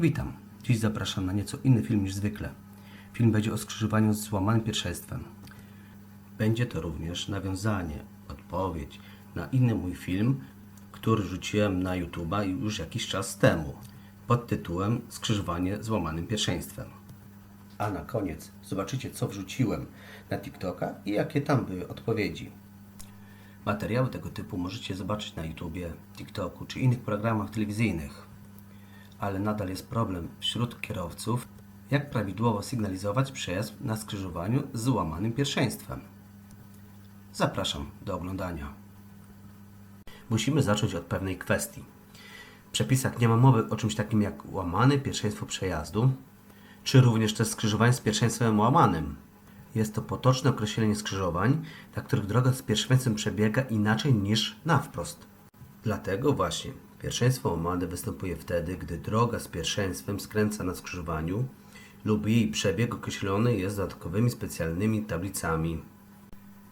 Witam. Dziś zapraszam na nieco inny film niż zwykle. Film będzie o skrzyżowaniu z złamanym pierwszeństwem. Będzie to również nawiązanie, odpowiedź na inny mój film, który rzuciłem na YouTube'a już jakiś czas temu pod tytułem Skrzyżowanie z łamanym pierwszeństwem. A na koniec zobaczycie, co wrzuciłem na TikToka i jakie tam były odpowiedzi. Materiały tego typu możecie zobaczyć na YouTubie, TikToku czy innych programach telewizyjnych. Ale nadal jest problem wśród kierowców, jak prawidłowo sygnalizować przejazd na skrzyżowaniu z łamanym pierwszeństwem. Zapraszam do oglądania. Musimy zacząć od pewnej kwestii. W przepisach nie ma mowy o czymś takim jak łamane pierwszeństwo przejazdu, czy również też skrzyżowanie z pierwszeństwem łamanym. Jest to potoczne określenie skrzyżowań, dla których droga z pierwszeństwem przebiega inaczej niż na wprost. Dlatego właśnie pierwszeństwo łamane występuje wtedy, gdy droga z pierwszeństwem skręca na skrzyżowaniu lub jej przebieg określony jest dodatkowymi specjalnymi tablicami.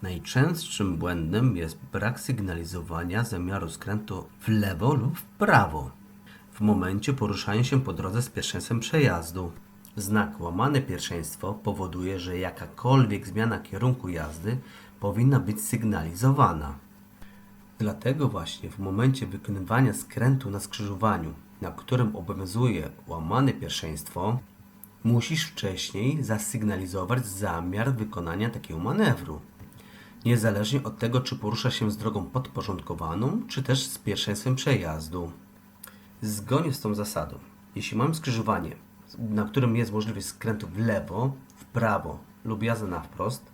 Najczęstszym błędem jest brak sygnalizowania zamiaru skrętu w lewo lub w prawo w momencie poruszania się po drodze z pierwszeństwem przejazdu. Znak łamane pierwszeństwo powoduje, że jakakolwiek zmiana kierunku jazdy powinna być sygnalizowana. Dlatego właśnie w momencie wykonywania skrętu na skrzyżowaniu, na którym obowiązuje łamane pierwszeństwo, musisz wcześniej zasygnalizować zamiar wykonania takiego manewru. Niezależnie od tego, czy porusza się z drogą podporządkowaną, czy też z pierwszeństwem przejazdu. Zgodnie z tą zasadą, jeśli mamy skrzyżowanie, na którym jest możliwość skrętu w lewo, w prawo lub jazdy na wprost,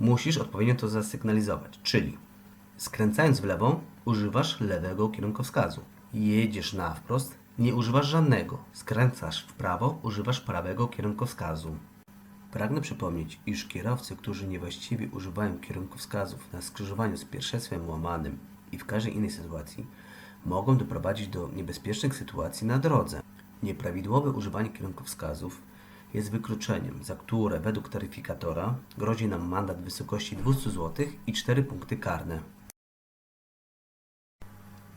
musisz odpowiednio to zasygnalizować. Czyli skręcając w lewo, używasz lewego kierunkowskazu. Jedziesz na wprost, nie używasz żadnego. Skręcasz w prawo, używasz prawego kierunkowskazu. Pragnę przypomnieć, iż kierowcy, którzy niewłaściwie używają kierunkowskazów na skrzyżowaniu z pierwszeństwem łamanym i w każdej innej sytuacji, mogą doprowadzić do niebezpiecznych sytuacji na drodze. Nieprawidłowe używanie kierunkowskazów jest wykluczeniem, za które według taryfikatora grozi nam mandat w wysokości 200 zł i 4 punkty karne.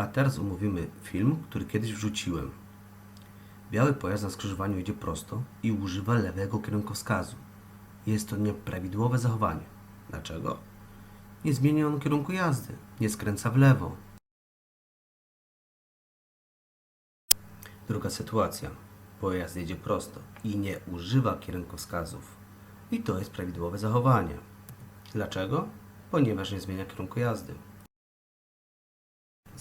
A teraz omówimy film, który kiedyś wrzuciłem. Biały pojazd na skrzyżowaniu jedzie prosto i używa lewego kierunkowskazu. Jest to nieprawidłowe zachowanie. Dlaczego? Nie zmienia on kierunku jazdy, nie skręca w lewo. Druga sytuacja. Pojazd jedzie prosto i nie używa kierunkowskazów. I to jest prawidłowe zachowanie. Dlaczego? Ponieważ nie zmienia kierunku jazdy.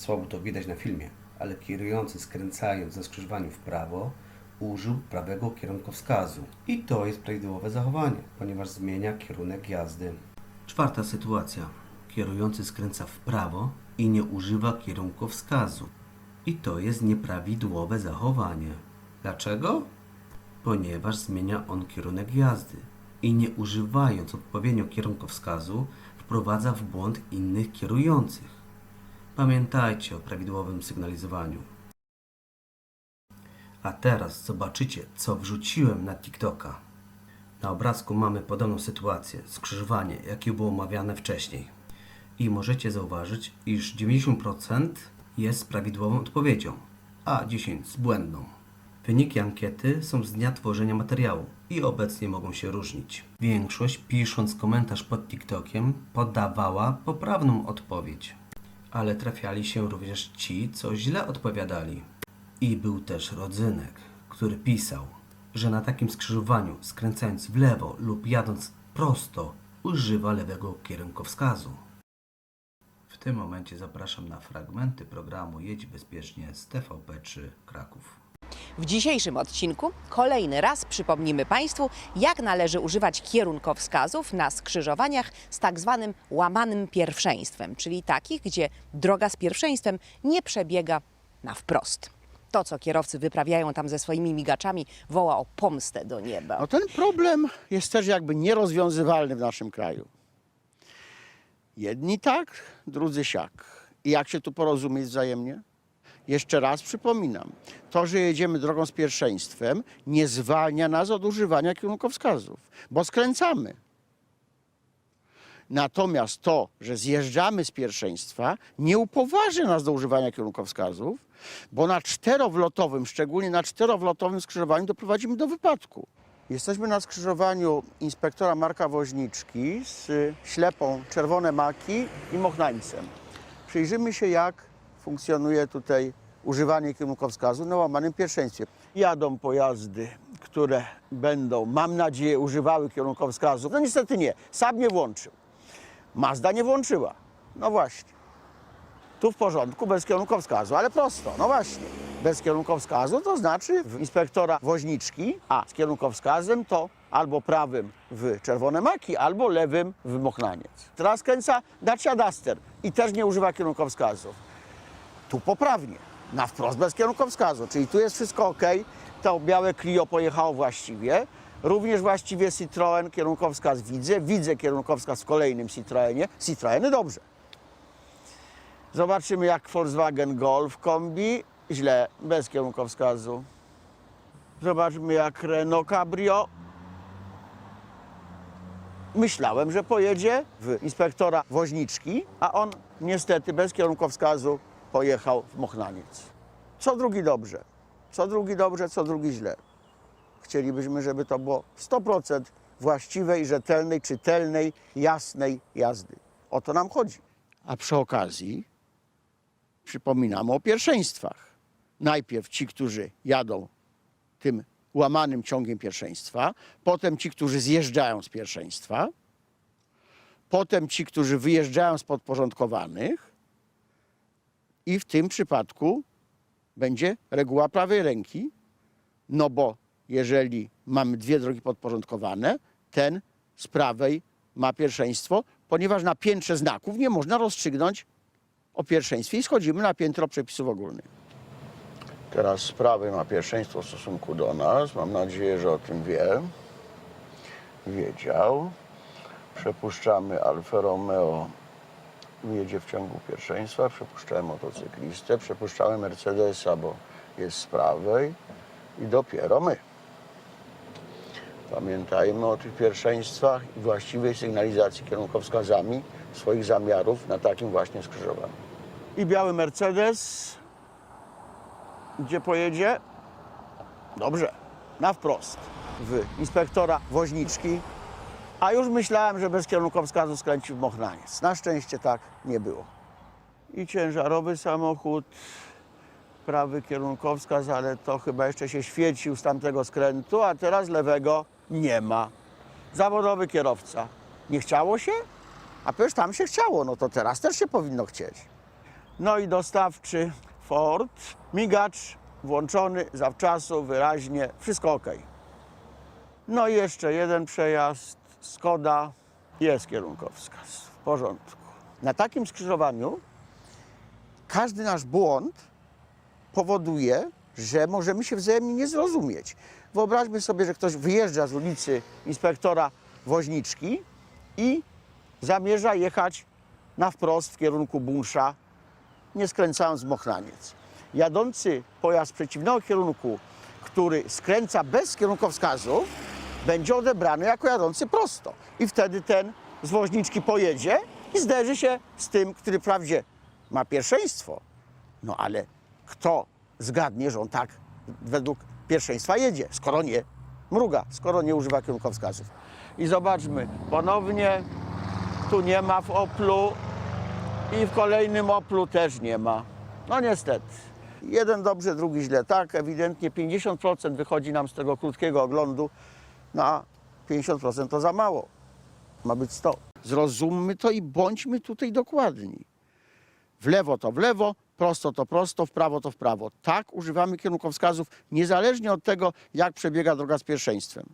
Słabo to widać na filmie, ale kierujący skręcając na skrzyżowaniu w prawo użył prawego kierunkowskazu. I to jest prawidłowe zachowanie, ponieważ zmienia kierunek jazdy. Czwarta sytuacja. Kierujący skręca w prawo i nie używa kierunkowskazu. I to jest nieprawidłowe zachowanie. Dlaczego? Ponieważ zmienia on kierunek jazdy i nie używając odpowiednio kierunkowskazu wprowadza w błąd innych kierujących. Pamiętajcie o prawidłowym sygnalizowaniu. A teraz zobaczycie, co wrzuciłem na TikToka. Na obrazku mamy podobną sytuację, skrzyżowanie, jakie było omawiane wcześniej. I możecie zauważyć, iż 90% jest prawidłową odpowiedzią, a 10% z błędną. Wyniki ankiety są z dnia tworzenia materiału i obecnie mogą się różnić. Większość, pisząc komentarz pod TikTokiem, podawała poprawną odpowiedź ale trafiali się również ci, co źle odpowiadali. I był też rodzynek, który pisał, że na takim skrzyżowaniu, skręcając w lewo lub jadąc prosto, używa lewego kierunkowskazu. W tym momencie zapraszam na fragmenty programu Jedź Bezpiecznie z TVP3 Kraków. W dzisiejszym odcinku kolejny raz przypomnimy Państwu, jak należy używać kierunkowskazów na skrzyżowaniach z tak zwanym łamanym pierwszeństwem, czyli takich, gdzie droga z pierwszeństwem nie przebiega na wprost. To, co kierowcy wyprawiają tam ze swoimi migaczami, woła o pomstę do nieba. No ten problem jest też jakby nierozwiązywalny w naszym kraju. Jedni tak, drudzy siak. I jak się tu porozumieć wzajemnie? Jeszcze raz przypominam, to, że jedziemy drogą z pierwszeństwem, nie zwalnia nas od używania kierunkowskazów, bo skręcamy. Natomiast to, że zjeżdżamy z pierwszeństwa, nie upoważy nas do używania kierunkowskazów, bo na czterowlotowym, szczególnie na czterowlotowym skrzyżowaniu doprowadzimy do wypadku. Jesteśmy na skrzyżowaniu inspektora Marka Woźniczki z ślepą Czerwone Maki i Mochnańcem. Przyjrzymy się, jak funkcjonuje tutaj używanie kierunkowskazu na łamanym pierwszeństwie. Jadą pojazdy, które będą, mam nadzieję, używały kierunkowskazu. No niestety nie, Saab nie włączył. Mazda nie włączyła. No właśnie. Tu w porządku, bez kierunkowskazu, ale prosto, no właśnie. Bez kierunkowskazu to znaczy w inspektora woźniczki, a z kierunkowskazem to albo prawym w czerwone maki, albo lewym w mochnaniec. Teraz kręca Dacia Duster i też nie używa kierunkowskazów. Tu poprawnie, na wprost bez kierunkowskazu, czyli tu jest wszystko ok. To białe Clio pojechało właściwie. Również właściwie Citroen, kierunkowskaz widzę. Widzę kierunkowskaz w kolejnym Citroenie. Citroeny dobrze. Zobaczymy jak Volkswagen Golf kombi. Źle, bez kierunkowskazu. Zobaczmy jak Renault Cabrio. Myślałem, że pojedzie w inspektora woźniczki, a on niestety bez kierunkowskazu pojechał w Mochnaniec. Co drugi dobrze, co drugi dobrze, co drugi źle. Chcielibyśmy, żeby to było 100% właściwej, rzetelnej, czytelnej, jasnej jazdy. O to nam chodzi. A przy okazji przypominamy o pierwszeństwach. Najpierw ci, którzy jadą tym łamanym ciągiem pierwszeństwa, potem ci, którzy zjeżdżają z pierwszeństwa, potem ci, którzy wyjeżdżają z podporządkowanych i w tym przypadku będzie reguła prawej ręki, no bo jeżeli mamy dwie drogi podporządkowane, ten z prawej ma pierwszeństwo, ponieważ na piętrze znaków nie można rozstrzygnąć o pierwszeństwie i schodzimy na piętro przepisów ogólnych. Teraz z prawej ma pierwszeństwo w stosunku do nas. Mam nadzieję, że o tym wie. Wiedział. Przepuszczamy Alfa Romeo. Jedzie w ciągu pierwszeństwa. Przepuszczałem motocyklistę. Przepuszczamy Mercedesa, bo jest z prawej. I dopiero my. Pamiętajmy o tych pierwszeństwach i właściwej sygnalizacji kierunkowskazami swoich zamiarów na takim właśnie skrzyżowaniu. I biały Mercedes gdzie pojedzie? Dobrze, na wprost, w inspektora woźniczki. A już myślałem, że bez kierunkowskazu skręci w Mochnaniec. Na szczęście tak nie było. I ciężarowy samochód, prawy kierunkowskaz, ale to chyba jeszcze się świecił z tamtego skrętu, a teraz lewego nie ma. Zawodowy kierowca. Nie chciało się? A przecież tam się chciało, no to teraz też się powinno chcieć. No i dostawczy Ford, migacz włączony zawczasu, wyraźnie, wszystko ok. No i jeszcze jeden przejazd, Skoda, jest kierunkowskaz, w porządku. Na takim skrzyżowaniu każdy nasz błąd powoduje, że możemy się wzajemnie nie zrozumieć. Wyobraźmy sobie, że ktoś wyjeżdża z ulicy inspektora Woźniczki i zamierza jechać na wprost w kierunku Bunsza, nie skręcając w Mochraniec. Jadący pojazd przeciwnego kierunku, który skręca bez kierunkowskazu, będzie odebrany jako jadący prosto. I wtedy ten z woźniczki pojedzie i zderzy się z tym, który wprawdzie ma pierwszeństwo. No ale kto zgadnie, że on tak według pierwszeństwa jedzie, skoro nie mruga, skoro nie używa kierunkowskazów. I zobaczmy, ponownie tu nie ma w Oplu i w kolejnym Oplu też nie ma. No niestety. Jeden dobrze, drugi źle. Tak, ewidentnie 50% wychodzi nam z tego krótkiego oglądu, no a 50% to za mało. Ma być 100. Zrozummy to i bądźmy tutaj dokładni. W lewo to w lewo, prosto to prosto, w prawo to w prawo. Tak używamy kierunkowskazów, niezależnie od tego, jak przebiega droga z pierwszeństwem.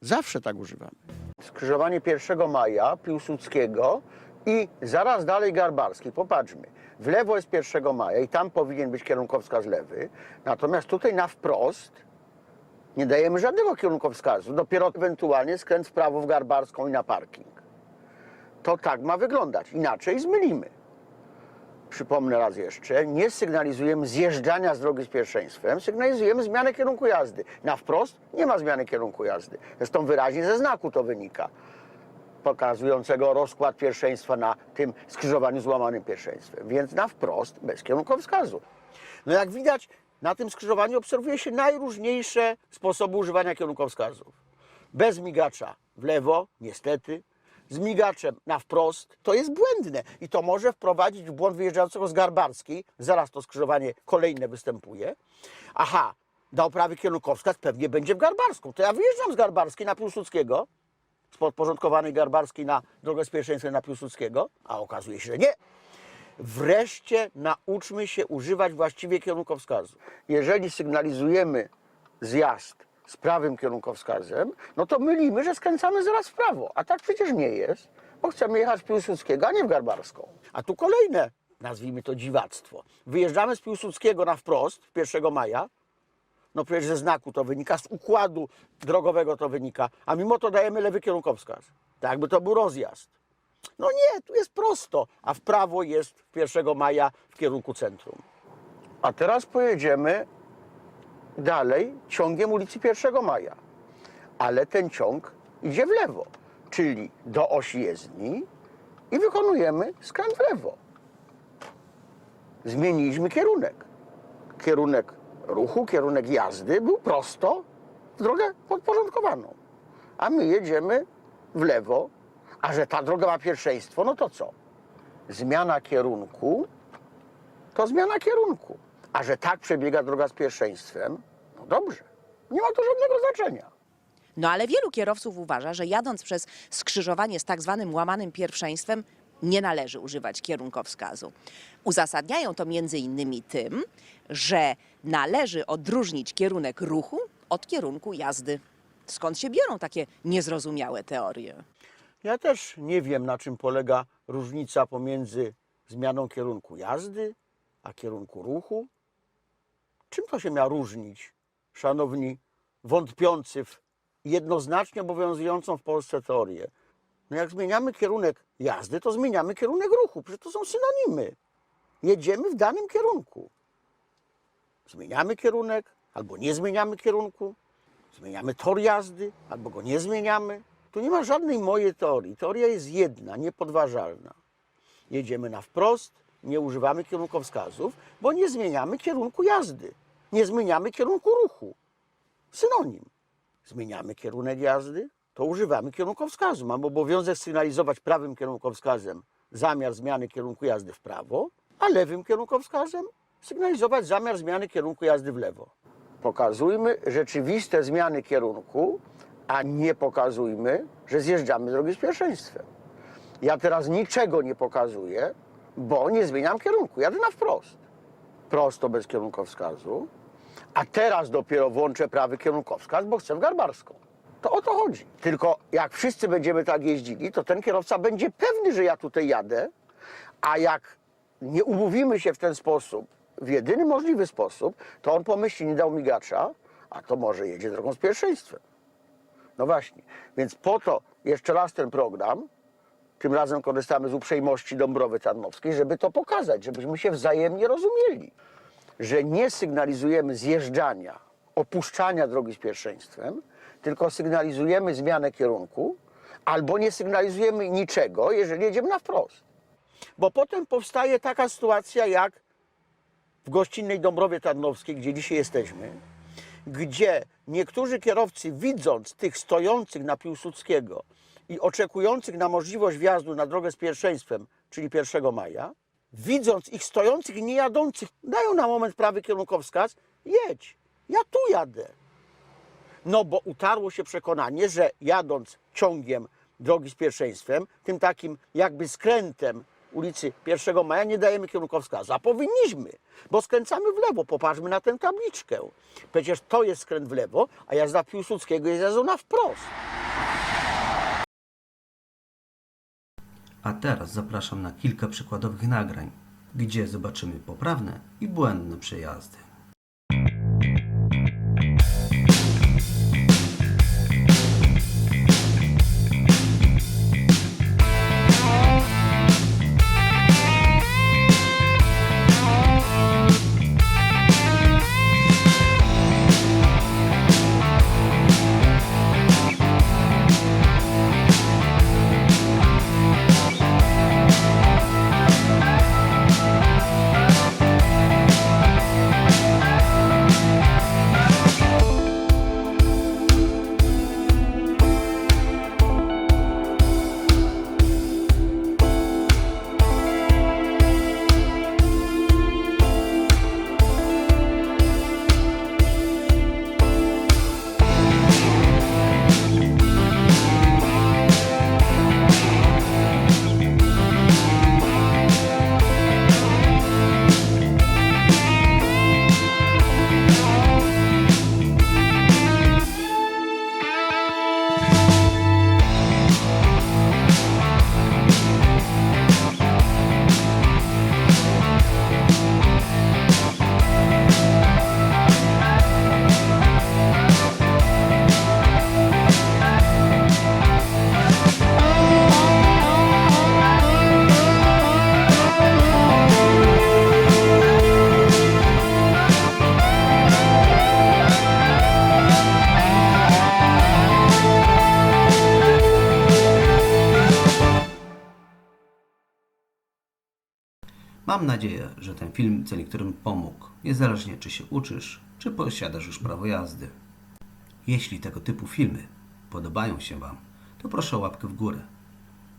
Zawsze tak używamy. Skrzyżowanie 1 maja Piłsudskiego i zaraz dalej Garbarski. Popatrzmy. W lewo jest 1 maja i tam powinien być kierunkowskaz lewy. Natomiast tutaj na wprost nie dajemy żadnego kierunkowskazu. Dopiero ewentualnie skręt w prawo w Garbarską i na parking. To tak ma wyglądać. Inaczej zmylimy. Przypomnę raz jeszcze, nie sygnalizujemy zjeżdżania z drogi z pierwszeństwem, sygnalizujemy zmianę kierunku jazdy. Na wprost nie ma zmiany kierunku jazdy. Zresztą wyraźnie ze znaku to wynika. pokazującego rozkład pierwszeństwa na tym skrzyżowaniu z łamanym pierwszeństwem, więc na wprost bez kierunkowskazu. No jak widać, na tym skrzyżowaniu obserwuje się najróżniejsze sposoby używania kierunkowskazów. Bez migacza w lewo, niestety, z migaczem na wprost, to jest błędne i to może wprowadzić w błąd wyjeżdżającego z Garbarskiej. Zaraz to skrzyżowanie kolejne występuje. Aha, dał prawy kierunkowskaz, pewnie będzie w Garbarską. To ja wyjeżdżam z Garbarskiej na Piłsudskiego, z podporządkowanej Garbarskiej na drogę z pierwszeństwem na Piłsudskiego, a okazuje się, że nie. Wreszcie nauczmy się używać właściwie kierunkowskazu. Jeżeli sygnalizujemy zjazd z prawym kierunkowskazem, no to mylimy, że skręcamy zaraz w prawo. A tak przecież nie jest, bo chcemy jechać z Piłsudskiego, a nie w Garbarską. A tu kolejne, nazwijmy to dziwactwo. Wyjeżdżamy z Piłsudskiego na wprost 1 maja, no przecież ze znaku to wynika, z układu drogowego to wynika, a mimo to dajemy lewy kierunkowskaz. Tak jakby to był rozjazd. No nie, tu jest prosto, a w prawo jest 1 maja w kierunku centrum. A teraz pojedziemy dalej ciągiem ulicy 1 maja. Ale ten ciąg idzie w lewo, czyli do osi jezdni i wykonujemy skręt w lewo. Zmieniliśmy kierunek. Kierunek ruchu, kierunek jazdy był prosto w drogę podporządkowaną. A my jedziemy w lewo, a że ta droga ma pierwszeństwo, no to co? Zmiana kierunku to zmiana kierunku. A że tak przebiega droga z pierwszeństwem, no dobrze. Nie ma to żadnego znaczenia. No ale wielu kierowców uważa, że jadąc przez skrzyżowanie z tak zwanym łamanym pierwszeństwem nie należy używać kierunkowskazu. Uzasadniają to innymi tym, że należy odróżnić kierunek ruchu od kierunku jazdy. Skąd się biorą takie niezrozumiałe teorie? Ja też nie wiem, na czym polega różnica pomiędzy zmianą kierunku jazdy a kierunku ruchu. Czym to się ma różnić, szanowni wątpiący w jednoznacznie obowiązującą w Polsce teorię? No jak zmieniamy kierunek jazdy, to zmieniamy kierunek ruchu. Przecież to są synonimy. Jedziemy w danym kierunku. Zmieniamy kierunek albo nie zmieniamy kierunku. Zmieniamy tor jazdy albo go nie zmieniamy. Tu nie ma żadnej mojej teorii. Teoria jest jedna, niepodważalna. Jedziemy na wprost, nie używamy kierunkowskazów, bo nie zmieniamy kierunku jazdy. Nie zmieniamy kierunku ruchu. Synonim. Zmieniamy kierunek jazdy, to używamy kierunkowskazu. Mamy obowiązek sygnalizować prawym kierunkowskazem zamiar zmiany kierunku jazdy w prawo, a lewym kierunkowskazem sygnalizować zamiar zmiany kierunku jazdy w lewo. Pokazujmy rzeczywiste zmiany kierunku, a nie pokazujmy, że zjeżdżamy z drogi z pierwszeństwem. Ja teraz niczego nie pokazuję, bo nie zmieniam kierunku. Jadę na wprost. Prosto bez kierunkowskazu. A teraz dopiero włączę prawy kierunkowskaz, bo chcę Garbarską. To o to chodzi. Tylko jak wszyscy będziemy tak jeździli, to ten kierowca będzie pewny, że ja tutaj jadę, a jak nie umówimy się w ten sposób, w jedyny możliwy sposób, to on pomyśli, nie dał migacza, a to może jedzie drogą z pierwszeństwem. No właśnie. Więc po to jeszcze raz ten program, tym razem korzystamy z uprzejmości Dąbrowy Tarnowskiej, żeby to pokazać, żebyśmy się wzajemnie rozumieli, że nie sygnalizujemy zjeżdżania, opuszczania drogi z pierwszeństwem, tylko sygnalizujemy zmianę kierunku, albo nie sygnalizujemy niczego, jeżeli jedziemy na wprost. Bo potem powstaje taka sytuacja jak w gościnnej Dąbrowie Tarnowskiej, gdzie dzisiaj jesteśmy, gdzie niektórzy kierowcy, widząc tych stojących na Piłsudskiego i oczekujących na możliwość wjazdu na drogę z pierwszeństwem, czyli 1 maja, widząc ich stojących i nie jadących, dają na moment prawy kierunkowskaz, jedź, ja tu jadę. No bo utarło się przekonanie, że jadąc ciągiem drogi z pierwszeństwem, tym takim jakby skrętem ulicy 1 Maja nie dajemy kierunkowskazu, a powinniśmy, bo skręcamy w lewo, popatrzmy na tę tabliczkę. Przecież to jest skręt w lewo, a jazda Piłsudskiego jest jazdą na wprost. A teraz zapraszam na kilka przykładowych nagrań, gdzie zobaczymy poprawne i błędne przejazdy. Mam nadzieję, że ten film co niektórym pomógł, niezależnie czy się uczysz, czy posiadasz już prawo jazdy. Jeśli tego typu filmy podobają się Wam, to proszę o łapkę w górę.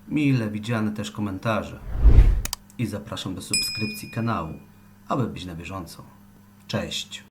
Mile widziane też komentarze. I zapraszam do subskrypcji kanału, aby być na bieżąco. Cześć!